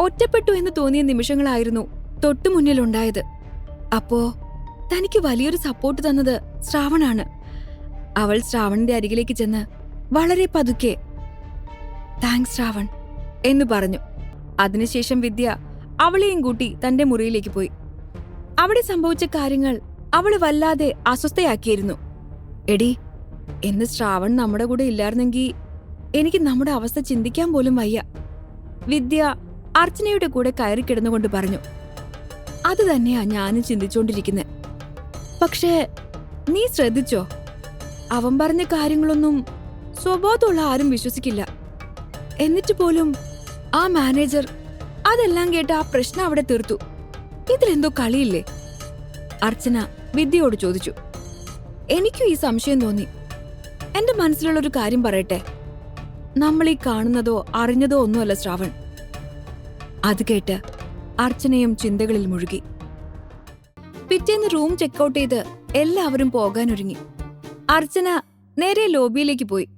ഒറ്റപ്പെട്ടു എന്ന് തോന്നിയ നിമിഷങ്ങളായിരുന്നു തൊട്ടുമുന്നിലുണ്ടായത് അപ്പോ തനിക്ക് വലിയൊരു സപ്പോർട്ട് തന്നത് ശ്രാവണാണ്. അവൾ ശ്രാവണന്റെ അരികിലേക്ക് ചെന്ന് വളരെ പതുക്കെ താങ്ക്സ് ശ്രാവൺ എന്ന് പറഞ്ഞു. അതിനുശേഷം വിദ്യ അവളെയും കൂട്ടി തന്റെ മുറിയിലേക്ക് പോയി. അവിടെ സംഭവിച്ച കാര്യങ്ങൾ അവൾ വല്ലാതെ അസ്വസ്ഥയാക്കിയിരുന്നു. എടി എന്ന് ശ്രാവൺ നമ്മുടെ കൂടെ ഇല്ലായിരുന്നെങ്കിൽ എനിക്ക് നമ്മുടെ അവസ്ഥ ചിന്തിക്കാൻ പോലും വയ്യ വിദ്യ അർച്ചനയുടെ കൂടെ കയറി കിടന്നുകൊണ്ട് പറഞ്ഞു അത് തന്നെയാ ഞാനും ചിന്തിച്ചോണ്ടിരിക്കുന്നത് പക്ഷേ നീ ശ്രദ്ധിച്ചോ? അവൻ പറഞ്ഞ കാര്യങ്ങളൊന്നും സ്വബോധമുള്ള ആരും വിശ്വസിക്കില്ല. എന്നിട്ട് പോലും ആ മാനേജർ അതെല്ലാം കേട്ട് ആ പ്രശ്നം അവിടെ തീർത്തു. ഇതിലെന്തോ കളിയില്ലേ? അർച്ചന വിദ്യയോട് ചോദിച്ചു. എനിക്കും ഈ സംശയം തോന്നി. എന്റെ മനസ്സിലുള്ള ഒരു കാര്യം പറയട്ടെ. നമ്മൾ ഈ കാണുന്നതോ അറിഞ്ഞതോ ഒന്നുമല്ല ശ്രാവൺ. അത് കേട്ട് അർച്ചനയും ചിന്തകളിൽ മുഴുകി. പിറ്റേന്ന് റൂം ചെക്കൗട്ട് ചെയ്ത് എല്ലാവരും പോകാനൊരുങ്ങി. അർച്ചന നേരെ ലോബിയിലേക്ക് പോയി.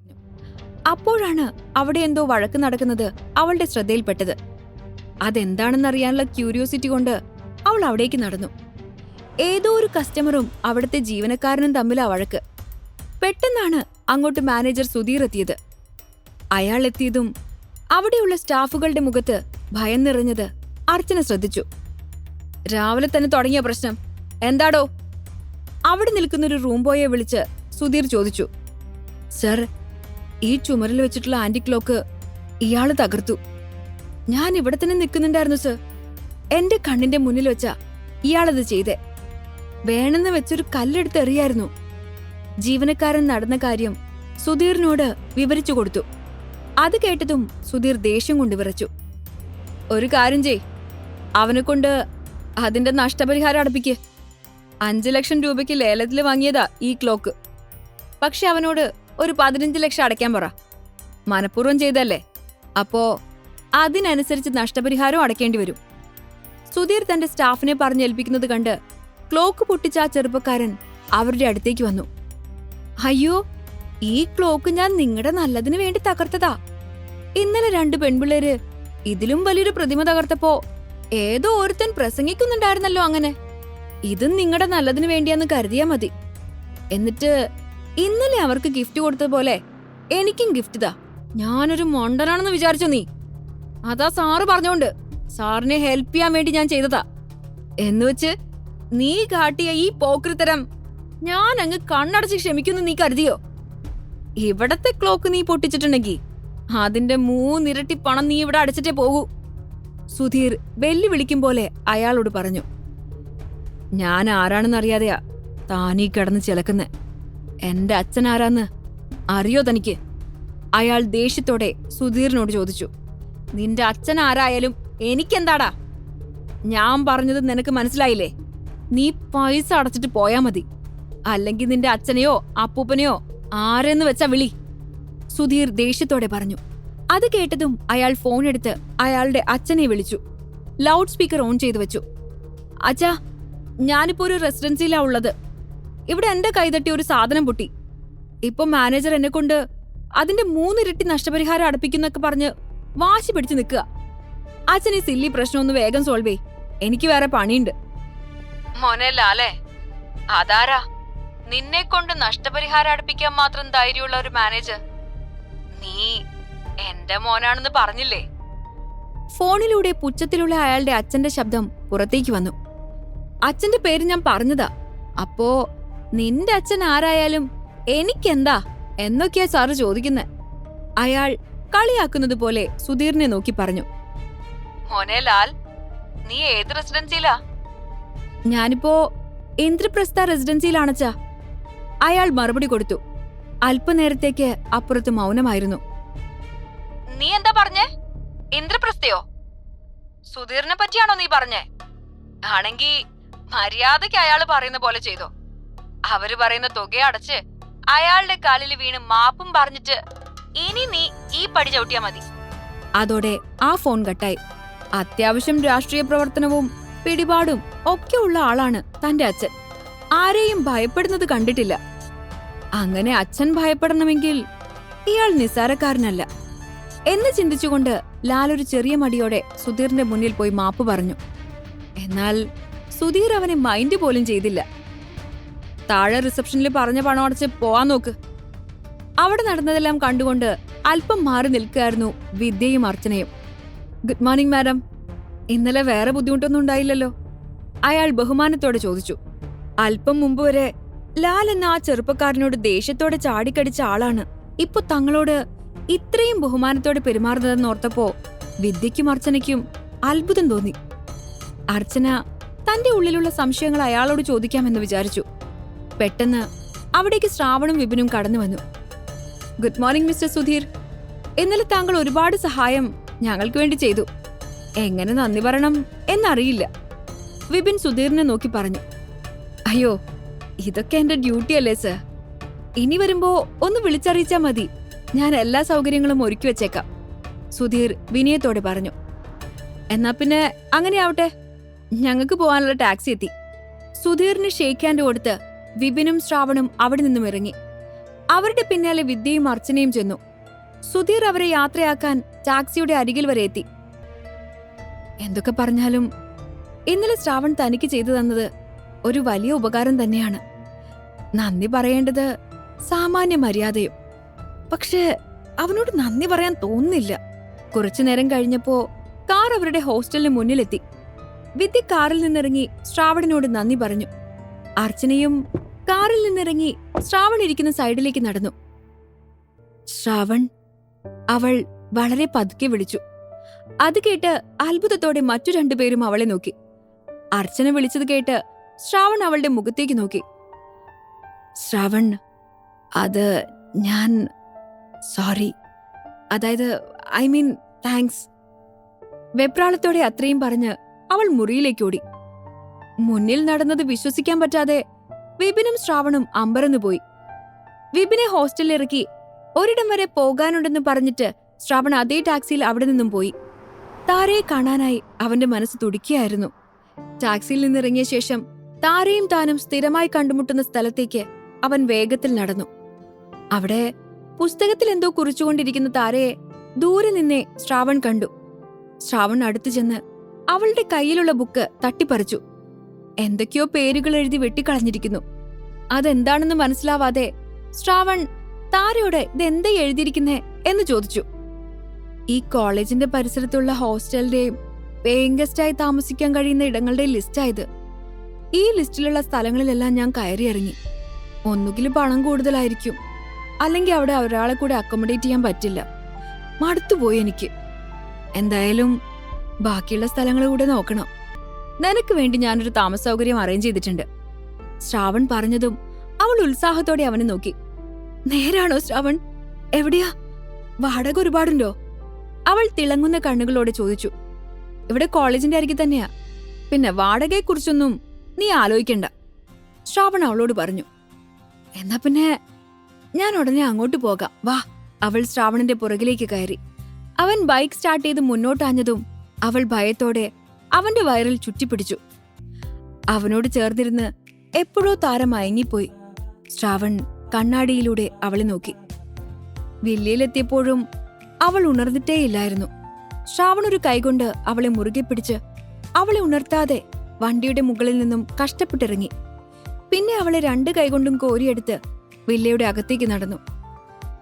അപ്പോഴാണ് അവിടെ എന്തോ വഴക്ക് നടക്കുന്നത് അവളുടെ ശ്രദ്ധയിൽപ്പെട്ടത്. അതെന്താണെന്നറിയാനുള്ള ക്യൂരിയോസിറ്റി കൊണ്ട് അവൾ അവിടേക്ക് നടന്നു. ഏതോ ഒരു കസ്റ്റമറും അവിടുത്തെ ജീവനക്കാരനും തമ്മിലാ വഴക്ക്. പെട്ടെന്നാണ് അങ്ങോട്ട് മാനേജർ സുധീർ എത്തിയത്. അയാൾ എത്തിയതും അവിടെയുള്ള സ്റ്റാഫുകളുടെ മുഖത്ത് ഭയം നിറഞ്ഞത് അർച്ചന ശ്രദ്ധിച്ചു. രാവിലെ തന്നെ തുടങ്ങിയ പ്രശ്നം? എന്താടോ? അവിടെ നിൽക്കുന്ന ഒരു റൂം ബോയെ വിളിച്ച് സുധീർ ചോദിച്ചു. സർ ഈ ചുമരിൽ വെച്ചിട്ടുള്ള ആന്റി ക്ലോക്ക് ഇയാൾ തകർത്തു. ഞാൻ ഇവിടെ തന്നെ നിൽക്കുന്നുണ്ടായിരുന്നു സർ. എന്റെ കണ്ണിന്റെ മുന്നിൽ വെച്ചാ ഇയാളത് ചെയ്തേ. വേണമെന്ന് വെച്ചൊരു കല്ലെടുത്ത് എറിയായിരുന്നു. ജീവനക്കാരൻ നടന്ന കാര്യം സുധീറിനോട് വിവരിച്ചു കൊടുത്തു. അത് കേട്ടതും സുധീർ ദേഷ്യം കൊണ്ട് വിറച്ചു. ഒരു കാര്യം ചെയ് അവനെ കൊണ്ട് അതിന്റെ നഷ്ടപരിഹാരം അടപ്പിക്ക്. അഞ്ചു ലക്ഷം രൂപയ്ക്ക് ലേലത്തിൽ വാങ്ങിയതാ ഈ ക്ലോക്ക്. പക്ഷെ അവനോട് ഒരു പതിനഞ്ച് ലക്ഷം അടയ്ക്കാൻ പറ. മനഃപൂർവം ചെയ്തല്ലേ? അപ്പോ അതിനനുസരിച്ച് നഷ്ടപരിഹാരം അടയ്ക്കേണ്ടി വരും. സുധീർ തന്റെ സ്റ്റാഫിനെ പറഞ്ഞേൽപ്പിക്കുന്നത് കണ്ട് ക്ലോക്ക് പൊട്ടിച്ച ആ ചെറുപ്പക്കാരൻ അവരുടെ അടുത്തേക്ക് വന്നു. അയ്യോ ഈ ക്ലോക്ക് ഞാൻ നിങ്ങളുടെ നല്ലതിനു വേണ്ടി തകർത്തതാ. ഇന്നലെ രണ്ട് പെൺപിള്ളേര് ഇതിലും വലിയൊരു പ്രതിമ തകർത്തപ്പോ ഏതോ ഒരുത്തൻ പ്രസംഗിക്കുന്നുണ്ടായിരുന്നല്ലോ അങ്ങനെ. ഇതും നിങ്ങളുടെ നല്ലതിനു വേണ്ടിയാന്ന് കരുതിയാ മതി. എന്നിട്ട് ഇന്നലെ അവർക്ക് ഗിഫ്റ്റ് കൊടുത്തതുപോലെ എനിക്കും ഗിഫ്റ്റ് താ ഞാനൊരു മൊണ്ടനാണെന്ന് വിചാരിച്ചോ നീ? അതാ സാറ് പറഞ്ഞോണ്ട് സാറിനെ ഹെൽപ്പ് ചെയ്യാൻ വേണ്ടി ഞാൻ ചെയ്തതാ. എന്നുവെച്ച് നീ കാട്ടിയ ഈ പോക്കൃത്തരം ഞാൻ അങ്ങ് കണ്ണടച്ച് ക്ഷമിക്കുന്നു നീ കരുതിയോ? ഇവിടത്തെ ക്ലോക്ക് നീ പൊട്ടിച്ചിട്ടുണ്ടെങ്കി അതിന്റെ മൂന്നിരട്ടി പണം നീ ഇവിടെ അടച്ചിട്ടേ പോകൂ. സുധീർ വെല്ലുവിളിക്കും പോലെ അയാളോട് പറഞ്ഞു. ഞാൻ ആരാണെന്നറിയാതെയാ താനീ കിടന്ന് ചിലക്കുന്നെ. എന്റെ അച്ഛൻ ആരാന്ന് അറിയോ തനിക്ക്? അയാൾ ദേഷ്യത്തോടെ സുധീറിനോട് ചോദിച്ചു. നിന്റെ അച്ഛൻ ആരായാലും എനിക്കെന്താടാ? ഞാൻ പറഞ്ഞത് നിനക്ക് മനസ്സിലായില്ലേ? നീ പൈസ അടച്ചിട്ട് പോയാ മതി. അല്ലെങ്കിൽ നിന്റെ അച്ഛനെയോ അപ്പൂപ്പനെയോ ആരെന്ന് വെച്ചാ വിളി. സുധീർ ദേഷ്യത്തോടെ പറഞ്ഞു. അത് കേട്ടതും അയാൾ ഫോൺ എടുത്ത് അയാളുടെ അച്ഛനെ വിളിച്ചു. ലൗഡ് സ്പീക്കർ ഓൺ ചെയ്തു വെച്ചു. അച്ഛാ ഞാനിപ്പോ ഒരു റെസിഡൻസിയിലാ ഉള്ളത്. ഇവിടെ എന്റെ കൈതട്ടി ഒരു സാധനം പൊട്ടി. ഇപ്പൊ മാനേജർ എന്നെ കൊണ്ട് അതിന്റെ മൂന്നിരട്ടി നഷ്ടപരിഹാരം അടപ്പിക്കുന്നൊക്കെ പറഞ്ഞ് വാശി പിടിച്ചു നിൽക്കുക. അച്ഛൻ ഈ സില്ലി പ്രശ്നം ഒന്ന് വേഗം സോൾവ് ചെയ് എനിക്ക് വേറെ പണിയുണ്ട്. മോനല്ലേ ലാലേ അതാരാ? നിന്നെ കൊണ്ട് നഷ്ടപരിഹാരം അടപ്പിക്കാൻ മാത്രം ധൈര്യമുള്ള ഒരു മാനേജർ? നീ എന്റെ മോനാണെന്ന് പറഞ്ഞില്ലേ? ഫോണിലൂടെ പുച്ഛത്തിലുള്ള അയാളുടെ അച്ഛന്റെ ശബ്ദം പുറത്തേക്ക് വന്നു. അച്ഛന്റെ പേര് ഞാൻ പറഞ്ഞതാ. അപ്പോ നിന്റെ അച്ഛൻ ആരായാലും എനിക്കെന്താ എന്നൊക്കെയാ സാറ് ചോദിക്കുന്നെ. അയാൾ കളിയാക്കുന്നത് പോലെ സുധീറിനെ നോക്കി പറഞ്ഞു. മോനെ ലാൽ നീ ഏത് റെസിഡൻസിയിലാ ഞാനിപ്പോ ഇന്ദ്രപ്രസ്ഥ റെസിഡൻസിയിലാണച്ചാ അയാൾ മറുപടി കൊടുത്തു. അല്പനേരത്തേക്ക് അപ്പുറത്ത് മൗനമായിരുന്നു. നീ എന്താ പറഞ്ഞേ? ഇന്ദ്രപ്രസ്ഥയോ? സുധീറിനെ പറ്റിയാണോ നീ പറഞ്ഞേ? ആണെങ്കി മര്യാദയ്ക്ക് അയാൾ പറയുന്ന പോലെ ചെയ്തോ. അവർ പറയുന്ന തുക അടച്ച് അയാളുടെ കാലിൽ വീണ് മാപ്പും പറഞ്ഞിട്ട് ഇനി നീ ഈ പടി ചവിട്ടിയാ മതി. അതോടെ ആ ഫോൺ കട്ടായി. അത്യാവശ്യം രാഷ്ട്രീയ പ്രവർത്തനവും പിടിപാടും ഒക്കെ ഉള്ള ആളാണ് തന്റെ അച്ഛൻ. ആരെയും ഭയപ്പെടുന്നത് കണ്ടിട്ടില്ല. അങ്ങനെ അച്ഛൻ ഭയപ്പെടണമെങ്കിൽ ഇയാൾ നിസ്സാരക്കാരനല്ല എന്ന് ചിന്തിച്ചുകൊണ്ട് ലാൽ ഒരു ചെറിയ മടിയോടെ സുധീറിന്റെ മുന്നിൽ പോയി മാപ്പ് പറഞ്ഞു. എന്നാൽ സുധീർ അവനെ മൈൻഡ് പോലും ചെയ്തില്ല. താഴെ റിസപ്ഷനിൽ പറഞ്ഞ പണം അടച്ച് പോവാൻ നോക്ക്. അവിടെ നടന്നതെല്ലാം കണ്ടുകൊണ്ട് അല്പം മാറി നിൽക്കുകയായിരുന്നു വിദ്യയും അർച്ചനയും. Good morning madam. ഇന്നലെ വേറെ ബുദ്ധിമുട്ടൊന്നും ഉണ്ടായില്ലല്ലോ. അയാൾ ബഹുമാനത്തോടെ ചോദിച്ചു. അല്പം മുമ്പ് വരെ ലാൽ എന്ന ആ ചെറുപ്പക്കാരനോട് ദേഷ്യത്തോടെ ചാടിക്കടിച്ച ആളാണ്. ഇപ്പൊ തങ്ങളോട് ഇത്രയും ബഹുമാനത്തോടെ പെരുമാറുന്നതെന്ന് ഓർത്തപ്പോ വിദ്യയ്ക്കും അർച്ചനയ്ക്കും അത്ഭുതം തോന്നി. അർച്ചന തന്റെ ഉള്ളിലുള്ള സംശയങ്ങൾ അയാളോട് ചോദിക്കാമെന്ന് വിചാരിച്ചു. പെട്ടെന്ന് അവിടേക്ക് ശ്രാവണും വിപിനും കടന്നു വന്നു. Good morning mister Sudheer. ഇന്നലെ താങ്കൾ ഒരുപാട് സഹായം ഞങ്ങൾക്ക് വേണ്ടി ചെയ്തു. എങ്ങനെ നന്ദി പറയണം എന്നറിയില്ല വിപിൻ സുധീറിനെ നോക്കി പറഞ്ഞു. അയ്യോ ഇതൊക്കെ എന്റെ ഡ്യൂട്ടി അല്ലേ സർ? ഇനി വരുമ്പോ ഒന്ന് വിളിച്ചറിയിച്ചാ മതി. ഞാൻ എല്ലാ സൗകര്യങ്ങളും ഒരുക്കി വെച്ചേക്കാം. സുധീർ വിനയത്തോടെ പറഞ്ഞു. എന്നാ പിന്നെ അങ്ങനെയാവട്ടെ. ഞങ്ങൾക്ക് പോകാനുള്ള ടാക്സി എത്തി. സുധീറിന് ഷേക്ക് ഹാൻഡ് കൊടുത്ത് വിപിനും ശ്രാവണും അവിടെ നിന്നും ഇറങ്ങി. അവരുടെ പിന്നാലെ വിദ്യയും അർച്ചനയും ചെന്നു. സുധീർ അവരെ യാത്രയാക്കാൻ ടാക്സിയുടെ അരികിൽ വരെ എത്തി. എന്തൊക്കെ പറഞ്ഞാലും ഇന്നലെ ശ്രാവൺ തനിക്ക് ചെയ്തു തന്നത് ഒരു വലിയ ഉപകാരം തന്നെയാണ്. നന്ദി പറയേണ്ടത് സാമാന്യ മര്യാദയും. പക്ഷേ അവനോട് നന്ദി പറയാൻ തോന്നുന്നില്ല. കുറച്ചു നേരം കഴിഞ്ഞപ്പോ കാർ അവരുടെ ഹോസ്റ്റലിന് മുന്നിലെത്തി. വിദ്യ കാറിൽ നിന്നിറങ്ങി ശ്രാവണനോട് നന്ദി പറഞ്ഞു. അർച്ചനയും കാറിൽ നിന്നിറങ്ങി ശ്രാവൺ ഇരിക്കുന്ന സൈഡിലേക്ക് നടന്നു. ശ്രാവൺ അവൾ വളരെ പതുക്കെ വിളിച്ചു. അത് കേട്ട് അത്ഭുതത്തോടെ മറ്റു രണ്ടുപേരും അവളെ നോക്കി. അർച്ചന വിളിച്ചത് കേട്ട് ശ്രാവൺ അവളുടെ മുഖത്തേക്ക് നോക്കി. ശ്രാവൺ അത് ഞാൻ സോറി. അതായത് ഐ മീൻ താങ്ക്സ്. വെപ്രാളത്തോടെ അത്രയും പറഞ്ഞ് അവൾ മുറിയിലേക്ക് ഓടി. മുന്നിൽ നടന്നത് വിശ്വസിക്കാൻ പറ്റാതെ വിപിനും ശ്രാവണും അമ്പരന്നു പോയി. വിപിനെ ഹോസ്റ്റലിൽ ഇറക്കി ഒരിടം വരെ പോകാനുണ്ടെന്ന് പറഞ്ഞിട്ട് ശ്രാവൺ അതേ ടാക്സിയിൽ അവിടെ നിന്നും പോയി. താരയെ കാണാനായി അവന്റെ മനസ്സ് തുടിക്കുകയായിരുന്നു. ടാക്സിയിൽ നിന്നിറങ്ങിയ ശേഷം താരയും താനും സ്ഥിരമായി കണ്ടുമുട്ടുന്ന സ്ഥലത്തേക്ക് അവൻ വേഗത്തിൽ നടന്നു. അവിടെ പുസ്തകത്തിൽ എന്തോ കുറിച്ചുകൊണ്ടിരിക്കുന്ന താരയെ ദൂരെ നിന്നേ ശ്രാവൺ കണ്ടു. ശ്രാവൺ അടുത്തു ചെന്ന് അവളുടെ കയ്യിലുള്ള ബുക്ക് തട്ടിപ്പറിച്ചു. എന്തൊക്കെയോ പേരുകൾ എഴുതി വെട്ടിക്കളഞ്ഞിരിക്കുന്നു. അതെന്താണെന്ന് മനസ്സിലാവാതെ ശ്രാവൺ താരയോട് ഇതെന്താ എഴുതിയിരിക്കുന്നേ എന്ന് ചോദിച്ചു. ഈ കോളേജിന്റെ പരിസരത്തുള്ള ഹോസ്റ്റലിന്റെയും പേയിങ് ഗസ്റ്റായി താമസിക്കാൻ കഴിയുന്ന ഇടങ്ങളുടെ ലിസ്റ്റായത് ഈ ലിസ്റ്റിലുള്ള സ്ഥലങ്ങളിലെല്ലാം ഞാൻ കയറിയിറങ്ങി ഒന്നുകിൽ പണം കൂടുതലായിരിക്കും. അല്ലെങ്കിൽ അവിടെ ഒരാളെ കൂടെ അക്കോമഡേറ്റ് ചെയ്യാൻ പറ്റില്ല. മടുത്തുപോയി എനിക്ക്. എന്തായാലും ബാക്കിയുള്ള സ്ഥലങ്ങൾ കൂടെ നോക്കണം. നിനക്ക് വേണ്ടി ഞാനൊരു താമസ സൗകര്യം അറേഞ്ച് ചെയ്തിട്ടുണ്ട്. ശ്രാവൺ പറഞ്ഞതും അവൾ ഉത്സാഹത്തോടെ അവനെ നോക്കി. നേരാണോ ശ്രാവൺ? എവിടെയാ? വാടക ഒരുപാടുണ്ടോ? അവൾ തിളങ്ങുന്ന കണ്ണുകളോടെ ചോദിച്ചു. ഇവിടെ കോളേജിന്റെ അരികെ തന്നെയാ. പിന്നെ വാടകയെക്കുറിച്ചൊന്നും നീ ആലോചിക്കണ്ട. ശ്രാവൺ അവളോട് പറഞ്ഞു. എന്നാ പിന്നെ ഞാൻ ഉടനെ അങ്ങോട്ട് പോകാം. വാ അവൾ ശ്രാവണന്റെ പുറകിലേക്ക് കയറി. അവൻ ബൈക്ക് സ്റ്റാർട്ട് ചെയ്ത് മുന്നോട്ടാഞ്ഞതും അവൾ ഭയത്തോടെ അവന്റെ വയറിൽ ചുറ്റിപ്പിടിച്ചു. അവനോട് ചേർന്നിരുന്ന് എപ്പോഴോ താരം മയങ്ങിപ്പോയി. ശ്രാവൺ കണ്ണാടിയിലൂടെ അവളെ നോക്കി. വില്ലയിലെത്തിയപ്പോഴും അവൾ ഉണർന്നിട്ടേയില്ലായിരുന്നു. ശ്രാവൺ ഒരു കൈകൊണ്ട് അവളെ മുറുകെ പിടിച്ച് അവളെ ഉണർത്താതെ വണ്ടിയുടെ മുകളിൽ നിന്നും കഷ്ടപ്പെട്ടിറങ്ങി. പിന്നെ അവളെ രണ്ട് കൈകൊണ്ടും കോരിയെടുത്ത് വില്ലയുടെ അകത്തേക്ക് നടന്നു.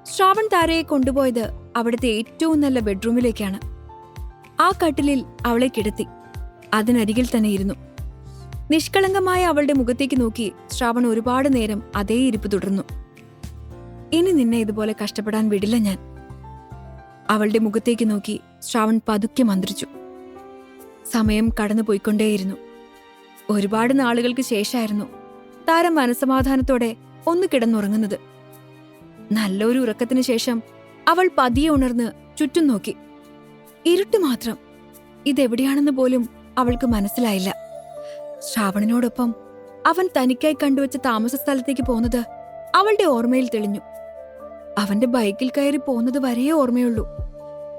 ശ്രാവൺ താരയെ കൊണ്ടുപോയത് അവിടുത്തെ ഏറ്റവും നല്ല ബെഡ്റൂമിലേക്കാണ്. ആ കട്ടിലിൽ അവളെ കിടത്തി. അതിനരികിൽ തന്നെ ഇരുന്നു. നിഷ്കളങ്കമായ അവളുടെ മുഖത്തേക്ക് നോക്കി ശ്രാവൺ ഒരുപാട് നേരം അതേ ഇരിപ്പ് തുടർന്നു. ഇനി നിന്നെ ഇതുപോലെ കഷ്ടപ്പെടാൻ വിടില്ല ഞാൻ. അവളുടെ മുഖത്തേക്ക് നോക്കി ശ്രാവൺ പതുക്കെ മന്ത്രിച്ചു. സമയം കടന്നുപോയിക്കൊണ്ടേയിരുന്നു. ഒരുപാട് നാളുകൾക്ക് ശേഷമായിരുന്നു താരം മനസമാധാനത്തോടെ ഒന്ന് കിടന്നുറങ്ങുന്നത്. നല്ലൊരു ഉറക്കത്തിന് ശേഷം അവൾ പതിയെ ഉണർന്ന് ചുറ്റും നോക്കി. ഇരുട്ട് മാത്രം. ഇതെവിടെയാണെന്ന് പോലും അവൾക്ക് മനസ്സിലായില്ല. ശ്രാവണനോടൊപ്പം അവൻ തനിക്കായി കണ്ടുവച്ച താമസ സ്ഥലത്തേക്ക് പോകുന്നത് അവളുടെ ഓർമ്മയിൽ തെളിഞ്ഞു. അവന്റെ ബൈക്കിൽ കയറി പോകുന്നത് വരെയേ ഓർമ്മയുള്ളൂ.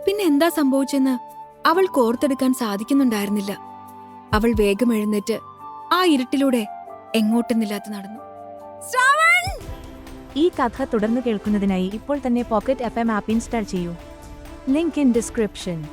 പിന്നെ എന്താ സംഭവിച്ചെന്ന് അവൾ കോർത്തെടുക്കാൻ സാധിക്കുന്നുണ്ടായിരുന്നില്ല. അവൾ വേഗം എഴുന്നേറ്റ് ആ ഇരുട്ടിലൂടെ എങ്ങോട്ടെന്നില്ലാത്ത നടന്നു. ഈ കഥ തുടർന്ന് കേൾക്കുന്നതിനായി ഇപ്പോൾ തന്നെ pocket F M app install ചെയ്യൂ. Link in description.